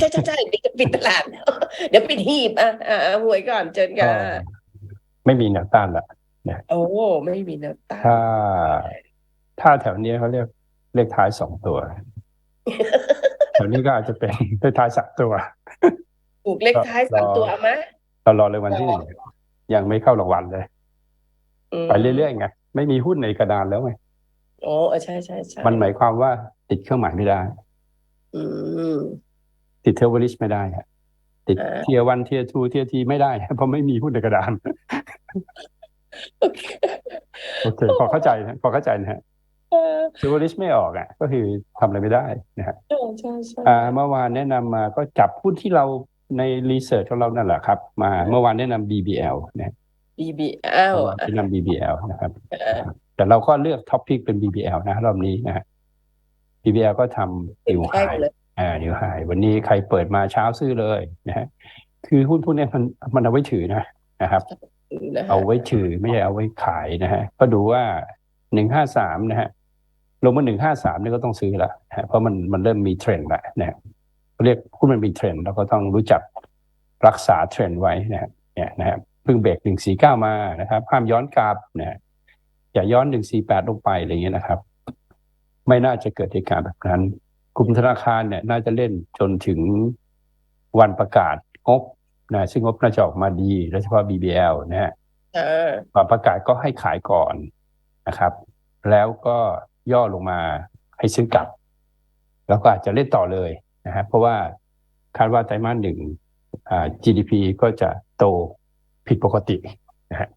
ใช่ใช่ใช่ปิดปิดตลาดแล้วเดี๋ยวปิดหีบอะอะอะหวยก่อนเชิญก็ค่ะไม่มีแนวต้านละโอ้ไม่มีแนวต้านถ้า ถ้าแถวเนี้ยเขาเรียกเลขท้ายสองตัวแถวนี้ก็อาจจะเป็นเลขท้ายสามตัวถูกเลขท้ายสามตัวเอาไหมเรารอเลยวันที่หนึ่งยังไม่เข้ารางวัลเลยมไปเรื่อยๆไงไม่มีหุ้นในกระดานแล้วไงโอ้เออใช่ใช่ใช่มันหมายความว่าติดเครื่องหมายไม่ได้ อืม ติดเทอร์เวลิชไม่ได้ฮะติดอ่าเทียวันเทียทูเทียทีไม่ได้เพราะไม่มีหุ้นในกระดานโอเคโอเคพอเข้าใจนะพอเข้าใจนะฮะเออเทอร์เวลิชไม่ออกอะ ก็คือทำอะไรไม่ได้นะฮะใช่ใช่ใช่อ่าเมื่อวานแนะนำมาก็จับหุ้นที่เราในรีเสิร์ชของเรานั่นแหละครับ มาเมื่อวานแนะนำ BBL นะบีบีอ้าวเมื่อวานแนะนำ BBL นะครับเออแต่เราก็เลือกท็อปพิกเป็น BBL นะรอบนี้นะฮะ BBL ก็ทำนิวไฮ แท่งเลยอ่านิวไฮวันนี้ใครเปิดมาเช้าซื้อเลยนะฮะคือหุ้นพวกเนี้ยมันมันเอาไว้ถือนะนะครับนะฮะเอาไว้ถือไม่ใช่เอาไว้ขายนะฮะก็ดูว่าหนึ่งห้าสามนะฮะลงมาหนึ่งห้าสามนี่ก็ต้องซื้อละนะฮะเพราะมันมันเริ่มมีเทรนด์ละนะฮะเขาเรียกหุ้นมันมีเทรนด์เราก็ต้องรู้จักรักษาเทรนด์ไว้นะฮะเนี่ยนะครับเพิ่งเบรกหนึ่งสี่เก้ามานะครับห้ามย้อนกลับนะฮะอย่าย้อนหนึ่งสี่แปดลงไปอะไรอย่างเงี้ยนะครับ ไม่น่าจะเกิดเหตุการณ์แบบนั้นก ลุ่มธนาคารเนี่ยน่าจะเล่นจนถึงวันประกาศงบนะซึ่งงบน่าจะออกมาดีโดยเฉพาะ BBL นะฮะเออตอนประกาศก็ให้ขายก่อนนะครับ แล้วก็ย่อลงมาให้ซื้อกลับ แล้วก็อาจจะเล่นต่อเลยนะครับเพราะว่าคาดว่าไตรมาสหนึ่งอ่า GDP ก็จะโตผิดปกตินะฮะ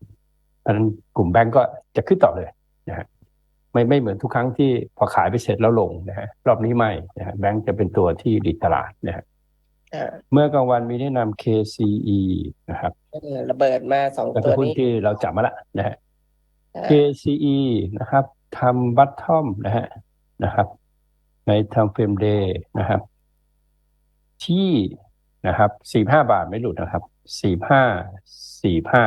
เพราะฉะนั้นกลุ่มแบงก์ก็จะขึ้นต่อเลยนะฮะ ไม่ไม่เหมือนทุกครั้งที่พอขายไปเสร็จแล้วลงนะฮะรอบนี้ไม่นะฮะแบงก์จะเป็นตัวที่ดีดตลาดนะฮะเออเมื่อกลางวันมีแนะนำ KCE นะครับเออระเบิดมาสองก็ตัเป็วนหุ้นนี้ที่เราจับมาละนะฮะเออ KCE นะครับทำบัตทอมนะฮะนะครับ ในทำเฟรมเดย์นะครับ ที่นะครับสี่ห้าบาทไม่หลุดนะครับสี่ห้าสี่ห้า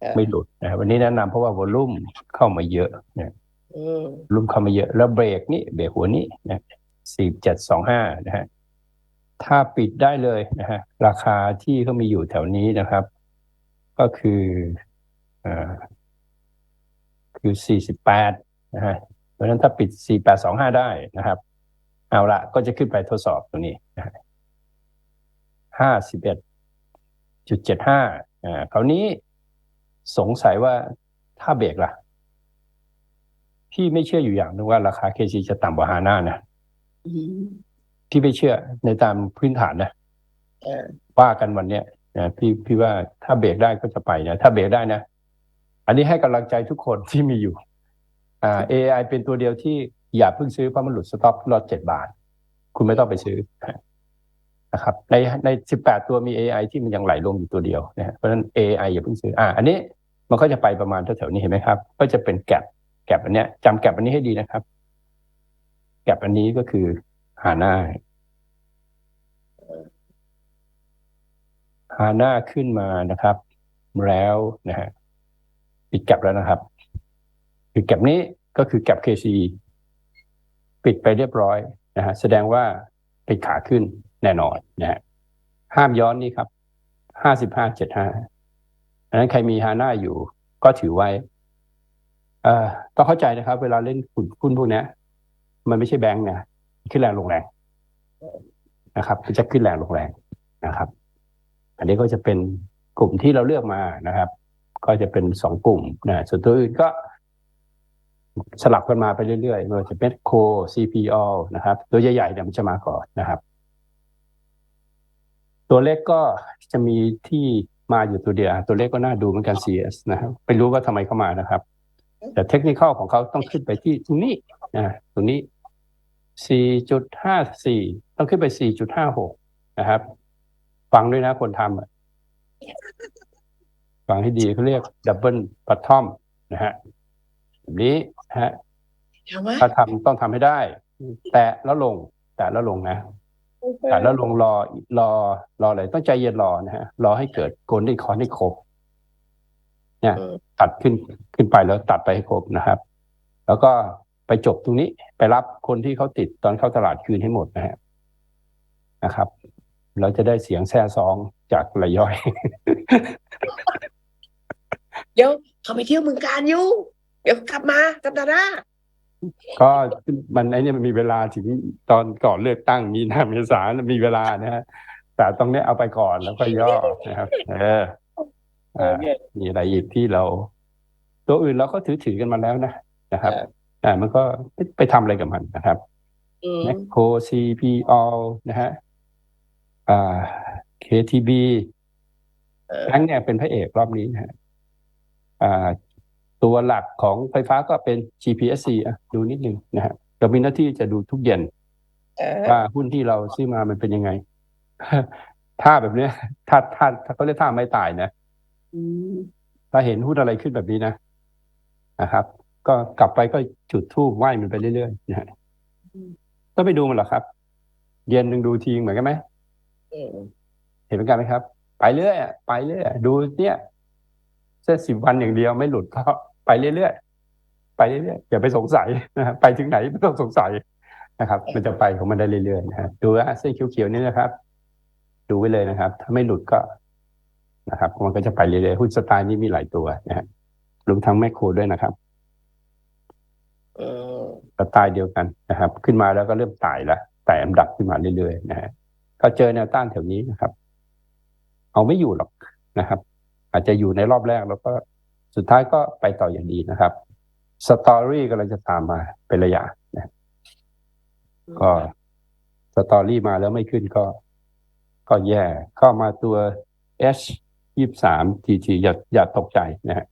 เออไม่หลุดนะครับวันนี้แนะนำเพราะว่าวอลุ่มเข้ามาเยอะนะอืมวอ ลุมเข้ามาเยอะ แล้วเบรกนี่เบรกหัวนี้นะสี่เจ็ดสองห้านะฮะถ้าปิดได้เลยนะฮะราคาที่เขามีอยู่แถวนี้นะครับ ก็คืออ่คือ48นะฮะเพราะฉะนั้นถ้าปิด4825ได้นะครับ เอาละก็จะขึ้นไปทดสอบตรงนี้นะฮะ51.75อ่าคราวนี้สงสัยว่าถ้าเบรกล่ะ พี่ไม่เชื่ออยู่อย่างหนึงว่าราคา KC จะต่ำกว่าฮาน่านะอืมพี่ไม่เชื่อในตามพื้นฐานนะเออว่ากันวันเนี้ยนะพี่พี่ว่าถ้าเบรกได้ก็จะไปนะถ้าเบรกได้นะ อันนี้ให้กำลังใจทุกคนที่มีอยู่ อ่า AI เป็นตัวเดียวที่อย่าเพิ่งซื้อเพราะมันหลุดสต็อปรอดเจ็ดบาท คุณไม่ต้องไปซื้อนะครับ ในในสิบแปดตัวมี AI ที่มันยังไหลลงอยู่ตัวเดียวนะฮะเพราะฉะนั้น AI อย่าเพิ่งซื้อ อ่า อันนี้มันก็จะไปประมาณแถวๆนี้เห็นไหมครับ ก็จะเป็นแกลบ แกลบอันเนี้ยจำแกลบอันนี้ให้ดีนะครับ แกลบอันนี้ก็คือหาน้าฮาน่าขึ้นมานะครับ แล้วนะฮะปิดแก็บแล้วนะครับปิดแก็บนี้ก็คือแก็บ KC ปิดไปเรียบร้อยนะฮะแสดงว่าป็นขาขึ้นแน่นอนนะฮะห้ามย้อนนี่ครับห้าสิบห้าเจ็ดห้าอันนั้นใครมีฮาน่าอยู่ก็ถือไว้ เอ่อต้องเข้าใจนะครับ เวลาเล่นหุ้นหุ้นพวกนี้มันไม่ใช่แบงก์นะขึ้นแรงลงแรงนะครับ จะขึ้นแรงลงแรงนะครับ อันนี้ก็จะเป็นกลุ่มที่เราเลือกมานะครับ ก็จะเป็นสองกลุ่มนะส่วนตัวอื่นก็ สลับกันมาไปเรื่อยๆไม่ว่าจะเป็นโค CPO นะครับ ตัวใหญ่ๆเนี่ยมันจะมาก่อนนะครับ ตัวเล็กก็จะมีที่มาอยู่ตัวเดียวตัวเล็กก็น่าดูเหมือนกัน CS นะครับไม่รู้ว่าทำไมเข้ามานะครับ แต่เทคนิคของเขาต้องขึ้นไปที่ตรงนี้นะตรงนี้ 4.54 ต้องขึ้นไป 4.56 นะครับ ฟังด้วยนะคนทำอะฟังให้ดีเขาเรียกดับเบิลปัททอมนะฮะแบบนี้นะฮะเอาวะถ้าทำต้องทำให้ได้ แตะแล้วลง แตะแล้วลงนะแตะแล้วลงรอรอรออะไรต้องใจเย็นรอนะฮะรอให้เกิดโกลเด้นคอร์ให้ครบ เนี่ยอืมตัดขึ้นขึ้นไปแล้วตัดไปให้ครบนะครับ แล้วก็ไปจบตรงนี้ไปรับคนที่เขาติดตอนเข้าตลาดคืนให้หมดนะฮะนะครับ เราจะได้เสียงแซ่ซองจากรายย่อย เดี๋ยวเขาไปเที่ยวเมืองการอยู่ เดี๋ยวกลับมาสัปดาห์หน้าก็มันไอ้เนี่ยมันมีเวลาถึงตอนก่อนเลือกตั้งมีนาเมษามีเวลานะฮะแต่ตรงเนี้ยเอาไปก่อนแล้วก็ย่อนะครับ เอออ่า มีอะไรอีกที่เรา ตัวอื่นเราก็ถือถือกันมาแล้วนะนะครับครับอ่ามันก็ไปไปทำอะไรกับมันนะครับอืมแมคโคร CPO นะฮะอ่า KTB เออแบงค์เนี่ยเป็นพระเอกรอบนี้นะฮะอ่าตัวหลักของไฟฟ้าก็เป็น GPSC อะดูนิดนึงนะฮะเรามีหน้าที่จะดูทุกเย็นเออว่าหุ้นที่เราซื้อมามันเป็นยังไง ถ้าแบบเนี้ยถ้าถ้าถ้าเขาเรียกท่าไม่ตายนะอืม ถ้าเห็นหุ้นอะไรขึ้นแบบนี้นะนะครับ ก็กลับไปก็จุดทูบไหว้มันไปเรื่อยๆนะฮะต้องไปดูมันหรอครับ เย็นหนึ่งดูทีเหมือนกันไหมเห็นเหมือนกันไหมครับ ไปเรื่อยไปเรื่อยดูเนี่ยเส้นสิบวันอย่างเดียวไม่หลุดก็ไปเรื่อยๆไปเรื่อยๆอย่าไปสงสัยนะไปถึงไหนไม่ต้องสงสัยนะครับ มันจะไปของมันได้เรื่อยๆนะฮะดูว่าเส้นเขียวๆนี่นะครับ ดูไว้เลยนะครับ ถ้าไม่หลุดก็ นะครับมันก็จะไปเรื่อยๆหุ้นสไตล์นี้มีหลายตัวนะฮะรวมทั้งแมคโครด้วยนะครับเออสไตล์เดียวกันนะครับ ขึ้นมาแล้วก็เริ่มไต่ละไต่อันดับขึ้นมาเรื่อยๆนะฮะก็เจอแนวต้านแถวนี้นะครับ เอาไม่อยู่หรอกนะครับ อาจจะอยู่ในรอบแรกแล้วก็สุดท้ายก็ไปต่ออย่างดีนะครับสตอรี่กำลังจะตามมาเป็นระยะนะก็สตอรี่มาแล้วไม่ขึ้นก็ ก็แย่เข้ามาตัว H ยี่สาม TG อย่าอย่าตกใจนะฮะ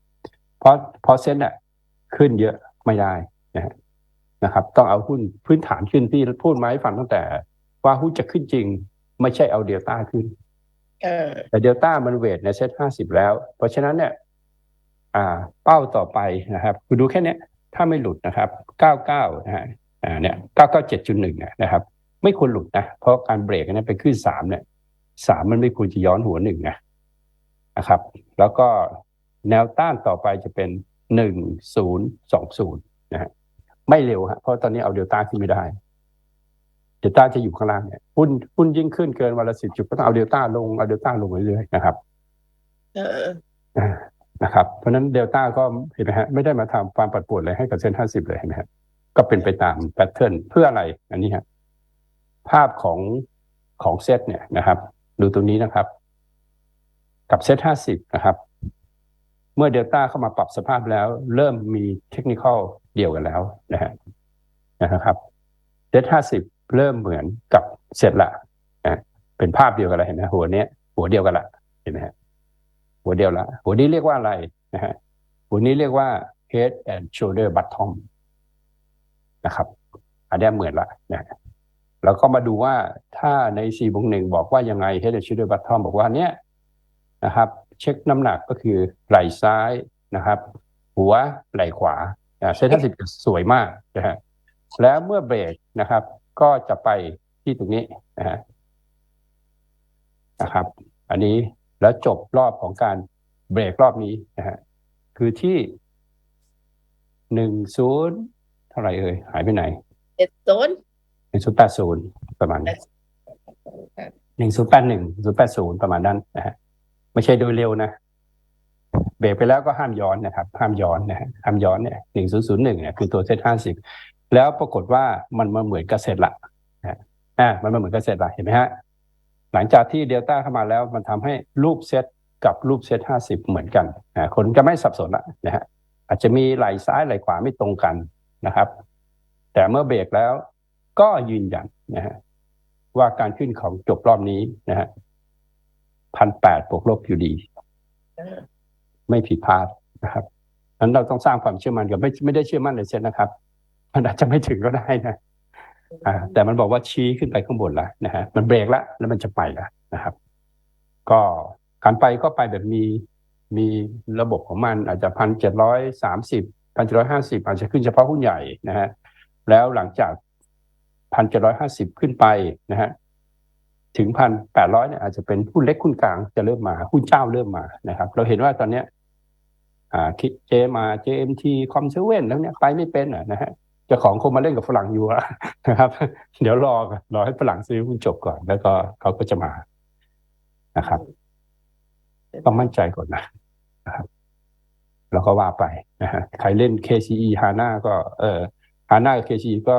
เพราะเพราะเซ็นเนี่ยขึ้นเยอะไม่ได้นะฮะนะครับ ต้องเอาหุ้นพื้นฐานขึ้นที่พูดมาให้ฟังตั้งแต่ ว่าหุ้นจะขึ้นจริง ไม่ใช่เอาเดลต้าขึ้นเออแต่เดลต้ามันเวทในเซตห้าสิบแล้ว เพราะฉะนั้นเนี่ย อ่า เป้าต่อไปนะครับคุณดูแค่เนี้ยถ้าไม่หลุดนะครับเก้าเก้านะฮะอ่าเนี่ยเก้าเก้าเจ็ดจุดหนึ่งนะครับ ไม่ควรหลุดนะ เพราะการเบรกอันนั้นไปขึ้นสามเนี่ยสามมันไม่ควรจะย้อนหัวหนึ่งนะ นะครับ แล้วก็แนวต้านต่อไปจะเป็นหนึ่งศูนย์สองศูนย์นะฮะไม่เร็วฮะเพราะตอนนี้เอาเดลต้าขึ้นไม่ได้ เดลต้าจะอยู่ข้างล่างเนี่ยหุ้นหุ้นยิ่งขึ้นเกินวันละสิบจุดก็ต้องเอาเดลต้าลงเอาเดลต้าลงเรื่อยๆนะครับเอออ่านะครับ เพราะฉะนั้นเดลต้าก็เห็นไหมฮะไม่ได้มาทำความปัดปวดอะไรให้กับเส้นห้าสิบเลยเห็นไหมฮะก็เป็นไปตามแพทเทิร์นเพื่ออะไร อันนี้ฮะภาพของของเซตเนี่ยนะครับ ดูตรงนี้นะครับ กับเซตห้าสิบนะครับ เมื่อเดลต้าเข้ามาปรับสภาพแล้ว เริ่มมีเทคนิคอลเดียวกันแล้วนะฮะนะครับเซตห้าสิบเริ่มเหมือนกับเซตละนะเป็นภาพเดียวกันเลยเห็นไหมหัวเนี้ย หัวเดียวกันละเห็นไหมฮะหัวเดียวละ หัวนี้เรียกว่าอะไรนะฮะหัวนี้เรียกว่า head and shoulder bottom นะครับอันนี้เหมือนละนะฮะแล้วก็มาดูว่าถ้าใน4บวกหนึ่งบอกว่ายังไง head and shoulder bottom บอกว่าเนี้ย นะครับเช็คน้ำหนักก็คือไหล่ซ้ายนะครับ หัวไหล่ขวาเซนทัสิบสวยมากนะฮะแล้วเมื่อเบรกนะครับ ก็จะไปที่ตรงนี้นะฮะนะครับ อันนี้แล้วจบรอบของการเบรกรอบนี้นะฮะคือที่หนึ่งศูนย์เท่าไหร่เอ่ยหายไปไหนเจ็ดศูนย์หนึ่งศูนย์แปดศูนย์ประมาณนั้นหนึ่งศูนย์แปดหนึ่งศูนย์แปดศูนย์ประมาณนั้นนะฮะ ไม่ใช่โดยเร็วนะเบรกไปแล้วก็ห้ามย้อนนะครับ ห้ามย้อนนะฮะห้ามย้อนเนี่ยหนึ่งศูนย์ศูนย์หนึ่งเนี่ยคือตัวเซตห้าสิบแล้วปรากฏว่ามันมาเหมือนกับเซตละนะอ่ามันมาเหมือนกับเซตละเห็นไหมฮะหลังจากที่เดลต้าเข้ามาแล้วมันทำให้รูปเซตกับรูปเซตห้าสิบเหมือนกันนะคนก็ไม่สับสนละนะฮะอาจจะมีไหลซ้ายไหลขวาไม่ตรงกันนะครับ แต่เมื่อเบรกแล้วก็ยืนยันนะฮะว่าการขึ้นของจบรอบนี้นะฮะ พันแปดบวกลบอยู่ดีเออไม่ผิดพลาดนะครับนั้นเราต้องสร้างความเชื่อมั่นกับไม่ไม่ได้เชื่อมั่นในเซ็ตนะครับ มันอาจจะไม่ถึงก็ได้นะอ่าแต่มันบอกว่าชี้ขึ้นไปข้างบนแล้วนะฮะมันเบรกแล้วแล้วมันจะไปแล้วนะครับ ก็การไปก็ไปแบบมีมีระบบของมันอาจจะพันเจ็ดร้อยสามสิบพันเจ็ดร้อยห้าสิบอาจจะขึ้นเฉพาะหุ้นใหญ่นะฮะแล้วหลังจากพันเจ็ดร้อยห้าสิบขึ้นไปนะฮะ ถึงพันแปดร้อยเนี่ยอาจจะเป็นหุ้นเล็กหุ้นกลางจะเริ่มมาหุ้นเจ้าเริ่มมานะครับ เราเห็นว่าตอนเนี้ยอ่าคิดเจมา JMT คอมเซเว่นแล้วเนี่ยไปไม่เป็นอะนะฮะเจ้าของคงมาเล่นกับฝรั่งอยู่นะครับ เดี๋ยวรอก่อนรอให้ฝรั่งซื้อหุ้นจบก่อน แล้วก็เขาก็จะมานะครับต้องมั่นใจก่อนนะนะครับแล้วก็ว่าไปนะฮะใครเล่น KCE HANA ก็เออ HANA กับ KCE ก็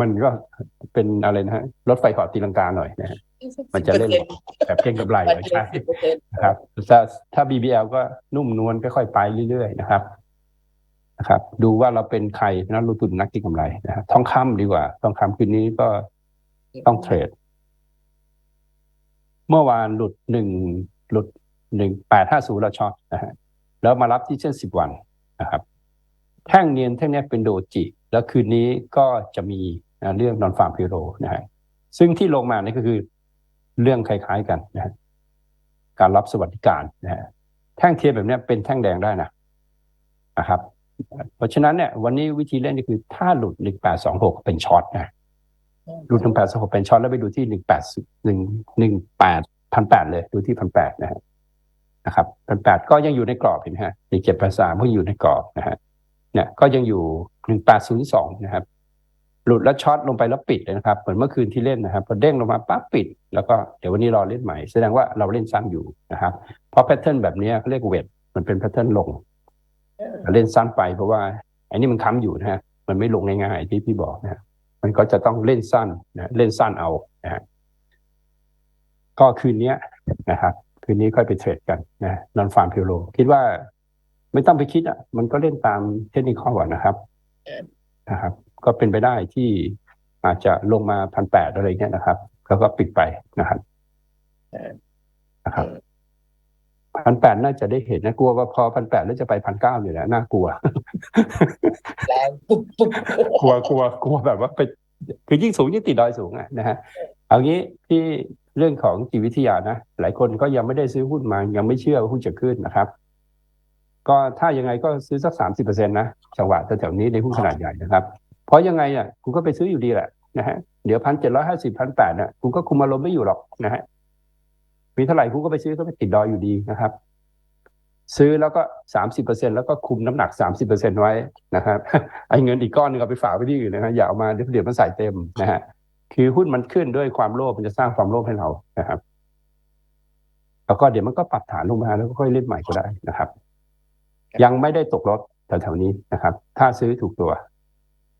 มันก็เป็นอะไรนะฮะรถไฟเหอตีลังกาหน่อยนะฮะมันจะเล่นแบบเก่งกับไหลปัจไม่จัใช่ยสิบเปอร์เซ็นต์นะครับถ้าถ้า BBL ก็นุ่มนวลค่อยๆไปเรื่อยๆนะครับนะครับ ดูว่าเราเป็นใครนักลงทุนนักเก็งกำไรนะฮะทองคำดีกว่าทองคำคืนนี้ก็ต้องเทรด เมื่อวานหลุดหนึ่งหลุดหนึ่งแปดห้าศูนย์เราช็อตนะฮะแล้วมารับที่เส้นสิบวันนะครับ แท่งเนียนแท่งเนี้ยเป็นโดจิ แล้วคืนนี้ก็จะมีนะเรื่องนอนฟาร์มพิโรนะฮะซึ่งที่ลงมานี่ก็คือเรื่องคล้าย ๆกันนะฮะการรับสวัสดิการนะฮะแท่งเทียนแบบนี้เป็นแท่งแดงได้นะนะครับ เพราะฉะนั้นเนี่ยวันนี้วิธีเล่นก็คือถ้าหลุดหนึ่งแปดสองหกเป็นช็อตนะดูหนึ่งแปดสองหกเป็นช็อตแล้วไปดูที่หนึ่งแปดหนึ่งหนึ่งแปดพันแปดเลย ดูที่พันแปดนะฮะนะครับพันแปดก็ยังอยู่ในกรอบเห็นไหมฮะหนึ่งเจ็ดแปดสามก็อยู่ในกรอบนะฮะเนี่ยก็ยังอยู่ หนึ่งแปดศูนย์สองนะครับ หลุดแล้วช็อตลงไปแล้วปิดเลยนะครับ เหมือนเมื่อคืนที่เล่นนะครับ พอเด้งลงมาปั๊บปิด แล้วก็เดี๋ยววันนี้รอเล่นใหม่ แสดงว่าเราเล่นสั้นอยู่นะครับ เพราะแพทเทิร์นแบบนี้เขาเรียกเวทมันเป็นแพทเทิร์นลง เล่นสั้นไปเพราะว่าไอ้นี่มันค้ำอยู่นะฮะ มันไม่ลงง่ายๆที่พี่บอกนะฮะมันก็จะต้องเล่นสั้นนะเล่นสั้นเอานะฮะก็คืนนี้นะครับ คืนนี้ค่อยไปเทรดกันนะนอนฟาร์มพิโลคิดว่าไม่ต้องไปคิดอะ มันก็เล่นตามเทคนิคก่อนนะครับ นะครับ ก็เป็นไปได้ที่อาจจะลงมาพันแปดอะไรเงี้ยนะครับ แล้วก็ปิดไปนะครับนะครับพันแปดน่าจะได้เห็นนะกลัวว่าพอพันแปดแล้วจะไปพันเก้าอยู่แหละน่ากลัวแรงปุ๊บปุ๊บกลัวกลัวกลัวแบบว่าไปคือยิ่งสูงยิ่งติดดอยสูงอะนะฮะเอางี้ที่เรื่องของจิตวิทยานะหลายคนก็ยังไม่ได้ซื้อหุ้นมายังไม่เชื่อว่าหุ้นจะขึ้นนะครับ ก็ถ้ายังไงก็ซื้อสักสามสิบเปอร์เซ็นต์นะจังหวะแถวๆนี้ในหุ้นขนาดใหญ่นะครับ เพราะยังไงอะคุณก็ไปซื้ออยู่ดีแหละนะฮะเดี๋ยวพันเจ็ดร้อยห้าสิบพันแปดเนี่ยคุณก็คุมอารมณ์ไม่อยู่หรอกนะฮะมีเท่าไหร่คุณก็ไปซื้อก็ไปติดดอยอยู่ดีนะครับ ซื้อแล้วก็สามสิบเปอร์เซ็นแล้วก็คุมน้ำหนักสามสิบเปอร์เซ็นไว้นะครับไอ้เงินอีกก้อนหนึงเอาไปฝากไว้ที่อื่นนะฮะอย่าเอามาเดี๋ยวเดี๋ยวมันใส่เต็มนะฮะคือหุ้นมันขึ้นด้วยความโลภมันจะสร้างความโลภให้เรานะครับ แล้วก็เดี๋ยวมันก็ปรับฐานลงมาแล้วก็ค่อยเล่นใหม่ก็ได้นะครับ ยังไม่ได้ตกรถแถวๆนี้นะครับ ถ้าซื้อถูกตัว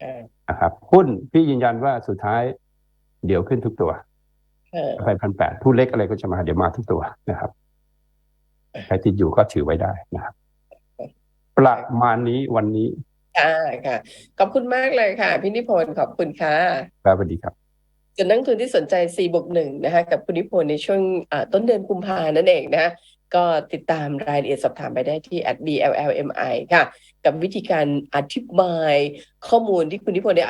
เออนะครับหุ้นพี่ยืนยันว่าสุดท้าย เดี๋ยวขึ้นทุกตัวเออไปพันแปดผู้เล็กอะไรก็จะมาเดี๋ยวมาทุกตัวนะครับใครติดอยู่ก็ถือไว้ได้นะครับ ประมาณนี้วันนี้ค่ะค่ะ ขอบคุณมากเลยค่ะพี่นิพนธ์ขอบคุณค่ะครับสวัสดีครับส่วนนักลงทุนที่สนใจ C บวกหนึ่งนะคะกับคุณนิพนธ์ในช่วงอ่าต้นเดือนกุมภานั่นเองนะ ก็ติดตามรายละเอียดสอบถามไปได้ที่ @blllmi ค่ะ กับวิธีการอธิบายข้อมูลที่คุณนิพนธ์ได้